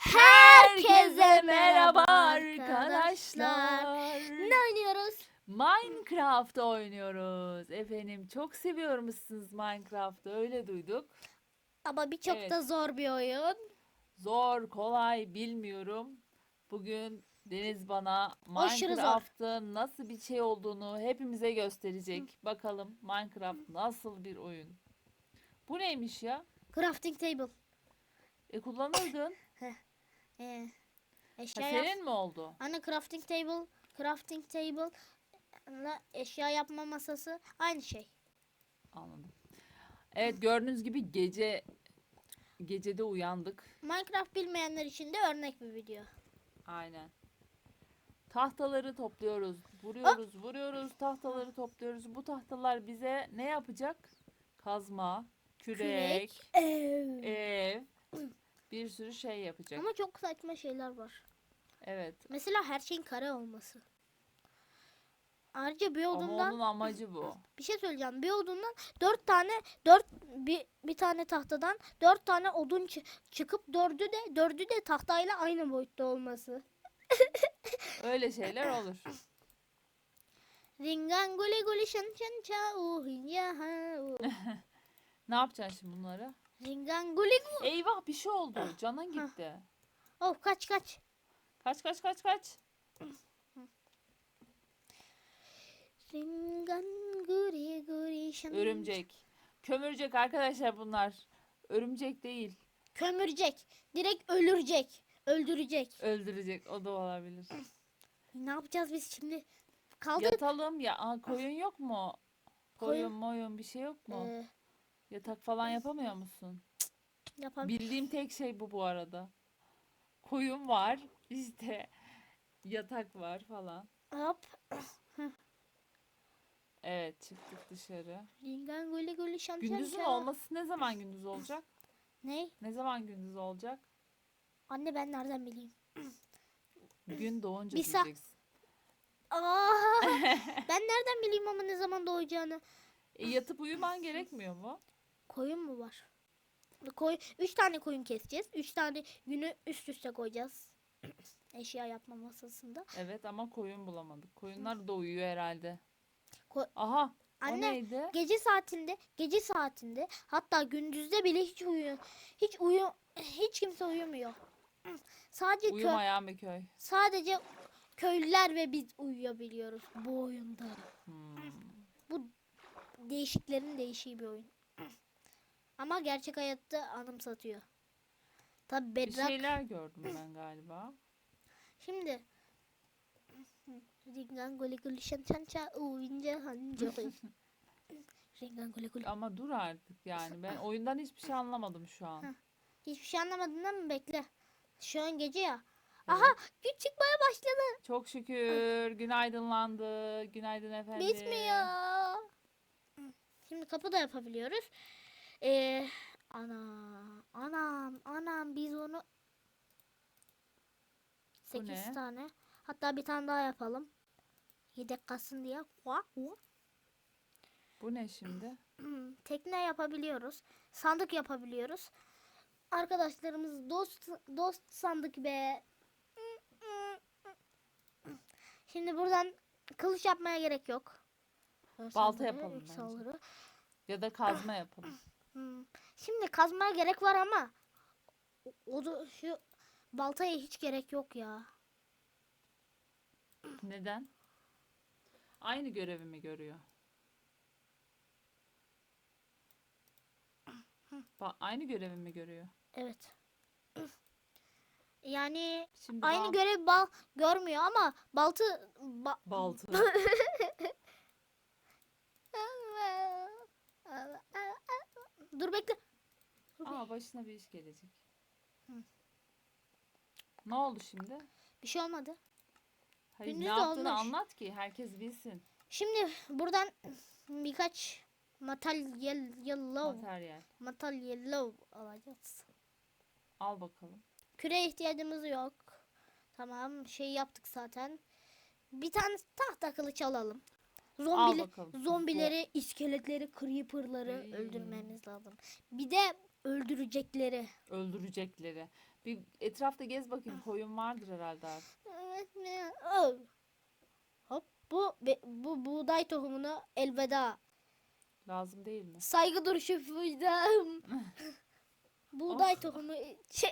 Herkese merhaba arkadaşlar. Ne oynuyoruz? Minecraft oynuyoruz. Efendim çok seviyormuşsunuz Minecraft'ı öyle duyduk. Ama birçok Evet. da zor bir oyun. Zor, kolay bilmiyorum. Bugün Deniz bana Aşırı zor. Minecraft'ın nasıl bir şey olduğunu hepimize gösterecek. Bakalım Minecraft nasıl bir oyun. Bu neymiş ya? Crafting table. E kullanırdın. Ha, eşya yap. senin mi oldu? Anne crafting table, crafting table, eşya yapma masası aynı şey. Anladım. Evet gördüğünüz gibi gece gecede uyandık. Minecraft bilmeyenler için de örnek bir video. Aynen. Tahtaları topluyoruz. Vuruyoruz, vuruyoruz. Tahtaları topluyoruz. Bu tahtalar bize ne yapacak? Kazma, kürek, Ev. ev, bir sürü şey yapacak. Ama çok saçma şeyler var. Evet. Mesela her şeyin kare olması. Ayrıca bir Ama odundan onun amacı bu. bir şey söyleyeceğim. Bir odundan dört tane dört bir, bir tane tahtadan dört tane odun çı- çıkıp dördü de dördü de tahtayla aynı boyutta olması. Öyle şeyler olur. Ringan guli guli şan şan ça uh ya ha. Ne yapacaksın şimdi bunları? Ringan guli gu. Eyvah bir şey oldu. Canın gitti. Oh kaç kaç. Kaç kaç kaç kaç. Ringan guri şan. Örümcek. Kömürcek arkadaşlar bunlar. Örümcek değil. Kömürecek. Direkt ölürecek. Öldürecek. Öldürecek. O da olabilir. Ne yapacağız biz şimdi? Kaldı. Yatalım ya. Aa, koyun yok mu? Koyun Koyun. moyun bir şey yok mu? Ee, Yatak falan yapamıyor musun? yapalım. Bildiğim tek şey bu bu arada. Koyun var. işte yatak var falan. Hop. Evet çıktık dışarı. Ringan guli guli şan şan Gündüzün olması ne zaman gündüz olacak? Ne? Ne zaman gündüz olacak? Anne ben nereden bileyim? Gün doğunca Bir sa- diyeceksin. Aa, ben nereden bileyim ama ne zaman doğacağını? E, yatıp uyuman gerekmiyor mu? Koyun mu var? Koy, üç tane koyun keseceğiz. Üç tane günü üst üste koyacağız. Eşya yapma masasında. Evet ama koyun bulamadık. Koyunlar da uyuyor herhalde. Ko- Aha. O Anne neydi? gece saatinde, gece saatinde hatta gündüzde bile hiç uyu hiç uyu hiç kimse uyumuyor. Sadece Uyumayan bir köy. sadece köylüler ve biz uyuyabiliyoruz bu oyunda. Hmm. Bu değişiklerin değişiği bir oyun. Ama gerçek hayatta anımsatıyor. Tabi Bir Bedrock. şeyler gördüm ben galiba. Şimdi Ringan şan şan ça. Ringan. Ama dur artık yani. Ben oyundan hiçbir şey anlamadım şu an. Hiçbir şey anlamadın mi? Bekle. Şu an gece ya. Aha gün çıkmaya başladı. Çok şükür gün aydınlandı. Günaydın efendim. Bitmiyor. Şimdi kapı da yapabiliyoruz. Ee, ana, anam, anam biz onu Bu 8 ne? tane. Hatta bir tane daha yapalım. Yedek kalsın diye. Bu ne şimdi? Tekne yapabiliyoruz. Sandık yapabiliyoruz. Arkadaşlarımız dost dost sandık be. Şimdi buradan kılıç yapmaya gerek yok. Sandığı, yapalım bence. Ya da kazma yapalım. Hmm. Şimdi kazmaya gerek var ama o, o da şu baltaya hiç gerek yok ya. Neden? Aynı görevimi görüyor. Ba- aynı görevimi görüyor. Evet. Yani Şimdi aynı bal- görev bal görmüyor ama baltı ba- baltı. Dur bekle. Aa başına bir iş gelecek. Hı. Ne oldu şimdi? Bir şey olmadı. Hayır, Gündüz ne de yaptığını olmuş. anlat ki herkes bilsin. Şimdi buradan birkaç materyal yellow Materyal. materyal yellow alacağız. Al bakalım. Küre ihtiyacımız yok. Tamam şey yaptık zaten. Bir tane tahta kılıç alalım. Zombili, bakalım. zombileri, iskeletleri, creeper'ları Ay. öldürmemiz lazım. Bir de öldürecekleri. Öldürecekleri. Bir etrafta gez bakayım. Koyun vardır herhalde. Evet ne? Oh. Hop bu bu buğday tohumuna elveda. Lazım değil mi? Saygı duruşu fidan. buğday Of. tohumu şey.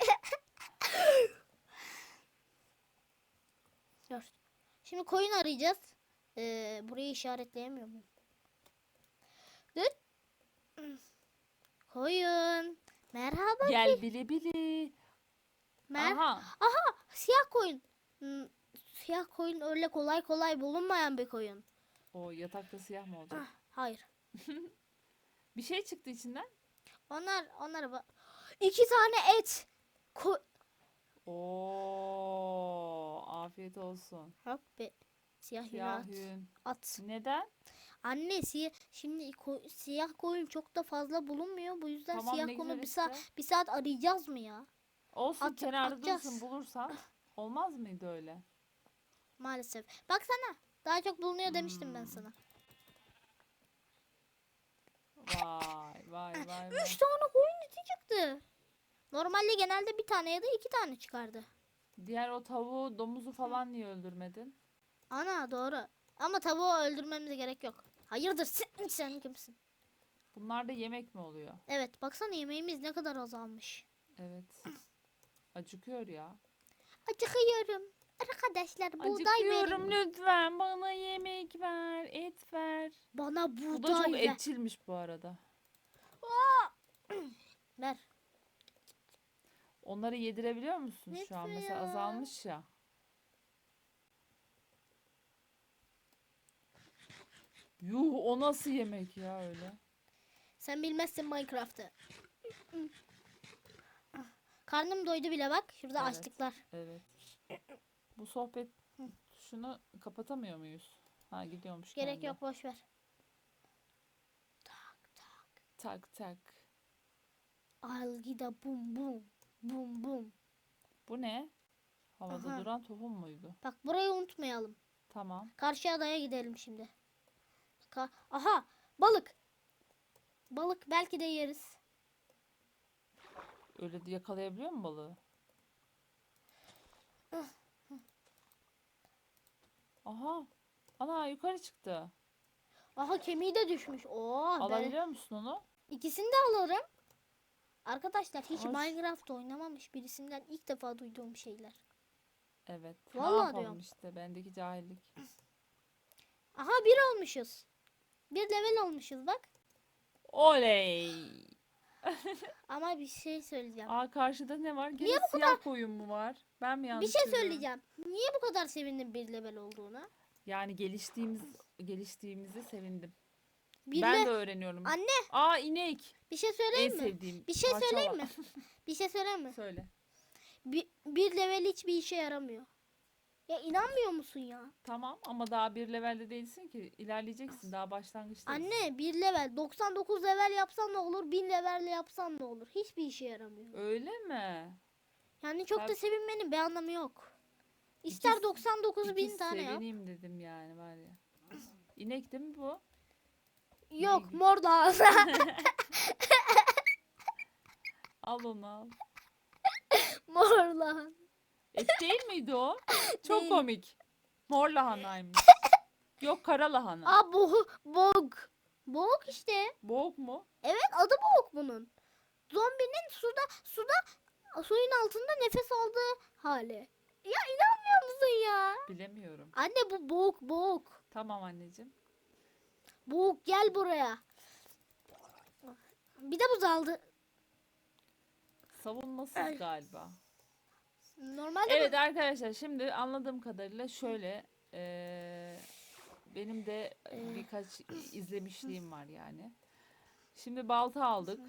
Şimdi koyun arayacağız. Ee, burayı işaretleyemiyor muyum? Dur. Koyun. Merhaba. Gel bili bili. Mer Aha. Siyah koyun. Hmm, Siyah koyun öyle kolay kolay bulunmayan bir koyun. O yatakta siyah mı olacak? Ah, hayır. Bir şey çıktı içinden. Onlar onlara bak. İki tane et. Ko Oo, afiyet olsun. Hop be. Siyah, Siyah at. yün. at. Neden? Anne siyah şimdi ko- siyah koyun çok da fazla bulunmuyor. Bu yüzden Tamam, siyah koyunu güzel bir saat işte. bir saat arayacağız mı ya? Olsun At- kenarda atacağız. dursun bulursan. Olmaz mıydı öyle? Maalesef. Baksana. Daha çok bulunuyor demiştim ben Hmm. sana. Vay vay vay vay. Üç tane koyun eti çıktı. Normalde genelde bir tane ya da iki tane çıkardı. Diğer o tavuğu, domuzu falan niye öldürmedin? Ana doğru. Ama tavuğu öldürmemize gerek yok. Hayırdır sen, sen kimsin? Bunlar da yemek mi oluyor? Evet baksana yemeğimiz ne kadar azalmış. Evet. Acıkıyor ya. Acıkıyorum. Arkadaşlar buğday Acıkıyorum verin. lütfen bana yemek ver, et ver. Bana Bu da buğday çok ver. etçilmiş bu arada. Ver. Onları yedirebiliyor musun şu an? Mesela azalmış ya. Yuh o nasıl yemek ya öyle? Sen bilmezsin Minecraft'ı. Karnım doydu bile bak. Şurada Evet. açlıklar. Evet. Bu sohbet şunu kapatamıyor muyuz? Ha gidiyormuş Gerek kendi. yok boş ver. Tak tak. Algida bum bum. Bum bum. Bu ne? Havada Aha. duran tohum muydu? Bak burayı unutmayalım. Tamam. Karşı adaya gidelim şimdi. Ka- Aha balık. Balık belki de yeriz. Öyle de yakalayabiliyor mu balığı? Aha. Ana yukarı çıktı. Aha kemiği de düşmüş. Oo, ben Alabiliyor musun onu? ikisini de alırım. Arkadaşlar hiç Hoş. Minecraft oynamamış birisinden ilk defa duyduğum şeyler. Evet. Vallahi ne diyorum. işte bendeki cahillik. Aha bir olmuşuz. Bir level olmuşuz bak. Oley. Ama bir şey söyleyeceğim. Aa karşıda ne var? Gene Niye bu siyah koyun mu var? Ben mi yanlış Bir şey görüyorum? söyleyeceğim. Niye bu kadar sevindim bir level olduğuna? Yani geliştiğimiz geliştiğimizi sevindim. Bir ben le- de öğreniyorum. Anne Aa inek. bir şey En söyleyeyim mi? sevdiğim. Bir şey parça söyleyeyim var. mi? Bir şey söyleyeyim mi? Söyle. Bir, bir level hiçbir işe yaramıyor. Ya inanmıyor musun ya? Tamam ama daha bir levelde değilsin ki. ilerleyeceksin. Daha başlangıçtasın. Anne bir level 99 level yapsan ne olur 1000 level yapsan ne olur hiçbir işe yaramıyor. Öyle mi? Yani çok da Tabii. sevinmenin bir anlamı yok. İster İki- 99 bin İki tane yap. sevineyim dedim yani var ya. İnek değil mi bu? Yok mor da Al onu al. mor lan. Et değil miydi o? Çok Değil. komik. Mor lahanaymış. Yok kara lahana. Aa bu bog. Bog işte. Boğuk mu? Evet adı boğuk bunun. Zombinin suda suda suyun altında nefes aldığı hali. Ya inanmıyor musun ya? Bilemiyorum. Anne bu boğuk boğuk. Tamam anneciğim. Boğuk gel buraya. Bir de buz aldı. Savunmasız Ay. galiba. Normalde Evet arkadaşlar şimdi anladığım kadarıyla şöyle eee, benim de birkaç izlemişliğim var yani. Şimdi balta aldık.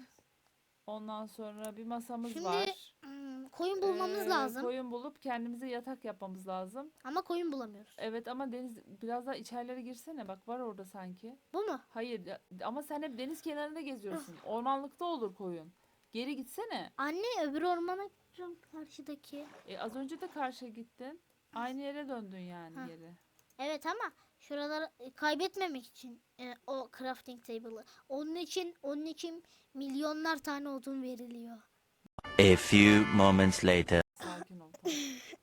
Ondan sonra bir masamız Şimdi var. hmm, koyun bulmamız Ee, lazım. Koyun bulup kendimize yatak yapmamız lazım. Ama koyun bulamıyoruz. Evet ama deniz biraz daha içerilere girsene bak var orada sanki. Bu mu? Hayır ya- ama sen hep deniz kenarında geziyorsun. Ormanlıkta olur koyun. Geri gitsene. Anne öbür ormana gideceğim karşıdaki. E, az önce de karşıya gittin. Aynı yere döndün yani Ha. geri. Evet ama şuraları e, kaybetmemek için e, o crafting table'ı. Onun için onun için milyonlar tane odun veriliyor. A few moments later. Sakin ol.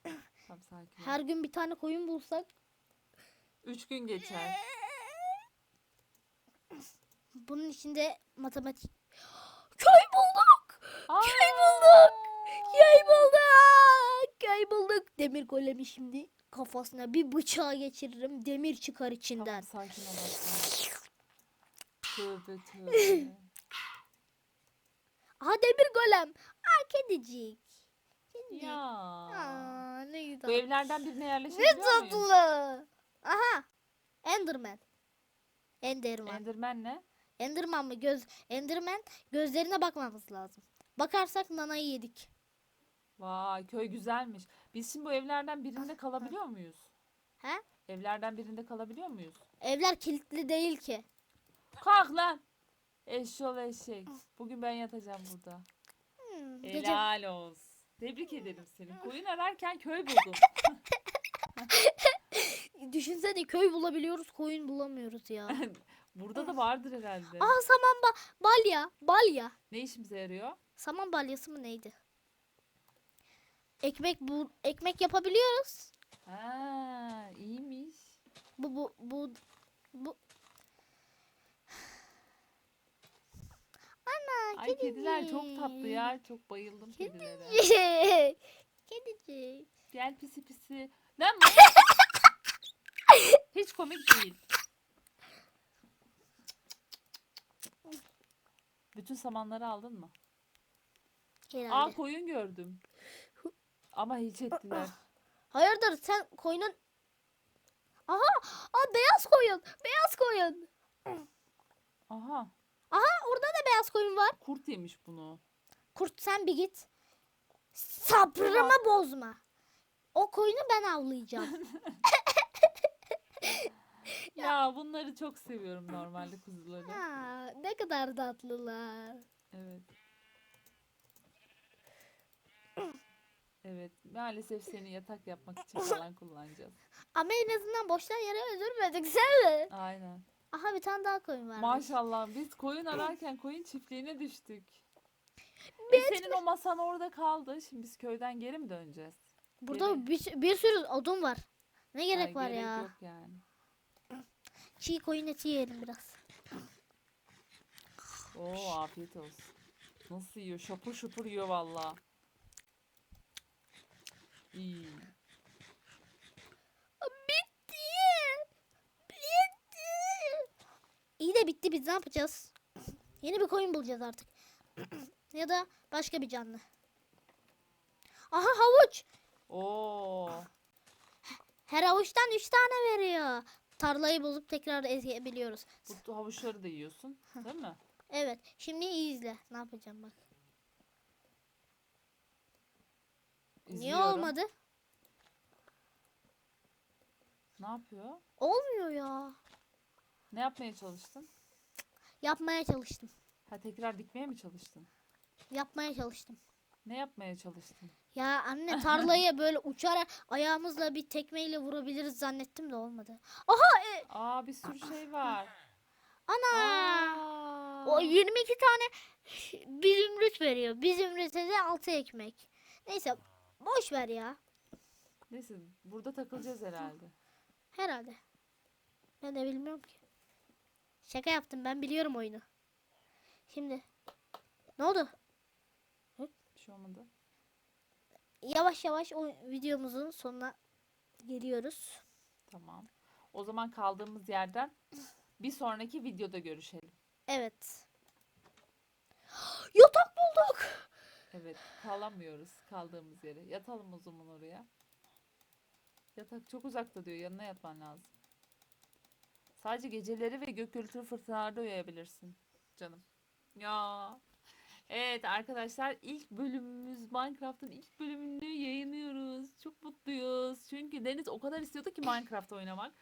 Tamam, tamam sakin ol. Her gün bir tane koyun bulsak Üç gün geçer. bunun içinde matematik köy bulduk. Aa! Köy bulduk. Köy Köy bulduk. Demir golemi şimdi kafasına bir bıçağı geçiririm. Demir çıkar içinden. Tamam sakin ol. Tövbe tövbe. Aha demir golem. Aa kedicik. Kedicik. ya. Aa, ne Bu güzel. evlerden birine Ne yerleşebiliyor muyuz? tatlı. Aha. Enderman. Enderman. Enderman ne? Enderman mı? Göz Enderman gözlerine bakmamız lazım. Bakarsak nanayı yedik. Vay köy güzelmiş. Biz şimdi bu evlerden birinde kalabiliyor muyuz? He? Evlerden birinde kalabiliyor muyuz? Evler kilitli değil ki. Kalk lan. Eşşol eşek. Bugün ben yatacağım burada. Hmm, Helal olsun. Tebrik ederim seni. Koyun ararken köy buldun. düşünsene köy bulabiliyoruz, koyun bulamıyoruz ya. Burada da vardır herhalde. Aa saman ba balya, balya. Ne işimize yarıyor? Saman balyası mı neydi? Ekmek bu ekmek yapabiliyoruz. Ha, iyiymiş. Bu bu bu bu Ana Ay kediler çok tatlı kedicik. ya. Çok bayıldım kedilere. Kedicik. Kedicik. Gel pisi pisi. Lan. Hiç komik değil. Bütün samanları aldın mı? Aa Herhalde. koyun gördüm. Ama hiç ettiler. Hayırdır sen koyunun Aha! Aa beyaz koyun. Beyaz koyun. Aha Aha orada da beyaz koyun var. kurt yemiş bunu. Kurt sen bir git. Sabrımı bozma. O koyunu ben avlayacağım. Ya bunları çok seviyorum normalde kuzuları. ha, ne kadar tatlılar. Evet. Evet maalesef seni yatak yapmak için falan kullanacağız. Ama en azından boştan yere öldürmedik mi? Aynen. Aha bir tane daha koyun var. Maşallah biz koyun ararken koyun çiftliğine düştük. E senin o masan orada kaldı. Şimdi biz köyden geri mi döneceğiz? Burada bir, bir sürü odun var. Ne gerek Ay, var gerek ya? yok yani. Çiğ koyun eti yiyelim biraz. Oo afiyet olsun. Nasıl yiyor? Şapur şupur yiyor valla. İyi. Bitti. Bitti. İyi de bitti biz ne yapacağız? Yeni bir koyun bulacağız artık. ya da başka bir canlı. Aha havuç. Oo. Her havuçtan 3 tane veriyor. Tarlayı bozup tekrar ezebiliyoruz. Bu havuçları da yiyorsun. Değil mi? Evet. Şimdi iyi izle. Ne yapacağım bak. Niye İzliyorum. olmadı? Ne yapıyor? Olmuyor ya. Ne yapmaya çalıştın? Yapmaya çalıştım. Ha tekrar dikmeye mi çalıştın? Yapmaya çalıştım. Ne yapmaya çalıştın? Ya anne tarlayı böyle uçarak ayağımızla bir tekmeyle vurabiliriz zannettim de olmadı. Aha e, Aa bir sürü şey var. ana. Aa. O 22 tane bir zümrüt veriyor. Bir zümrüte de 6 ekmek. Neyse boş ver ya. Neyse burada takılacağız herhalde. Herhalde. Ben de bilmiyorum ki. Şaka yaptım ben biliyorum oyunu. Şimdi ne oldu? Bir şey olmadı. Yavaş yavaş o videomuzun sonuna geliyoruz. Tamam. O zaman kaldığımız yerden bir sonraki videoda görüşelim. Evet. Yatak bulduk. Evet, kalamıyoruz kaldığımız yere. Yatalım o zaman oraya. Yatak çok uzakta diyor. Yanına yatman lazım. Sadece geceleri ve gök gürültülü fırtınalarda uyuyabilirsin canım. Ya. Evet arkadaşlar ilk bölümümüz Minecraft'ın ilk bölümünü yayınlıyoruz. Çok mutluyuz. Çünkü Deniz o kadar istiyordu ki Minecraft oynamak.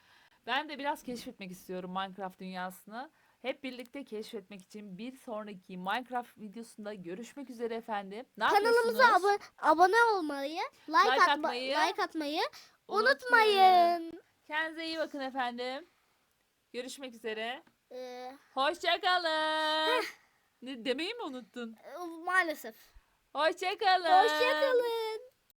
Ben de biraz keşfetmek istiyorum Minecraft dünyasını. Hep birlikte keşfetmek için bir sonraki Minecraft videosunda görüşmek üzere efendim. Ne Kanalımıza yapıyorsunuz? abo- abone olmayı, like, Like atma- atmayı like atmayı Unutmayın. unutmayın. Kendinize iyi bakın efendim. Görüşmek üzere. Ee, Hoşçakalın. ne demeyi mi unuttun? maalesef. Hoşçakalın. Hoşçakalın.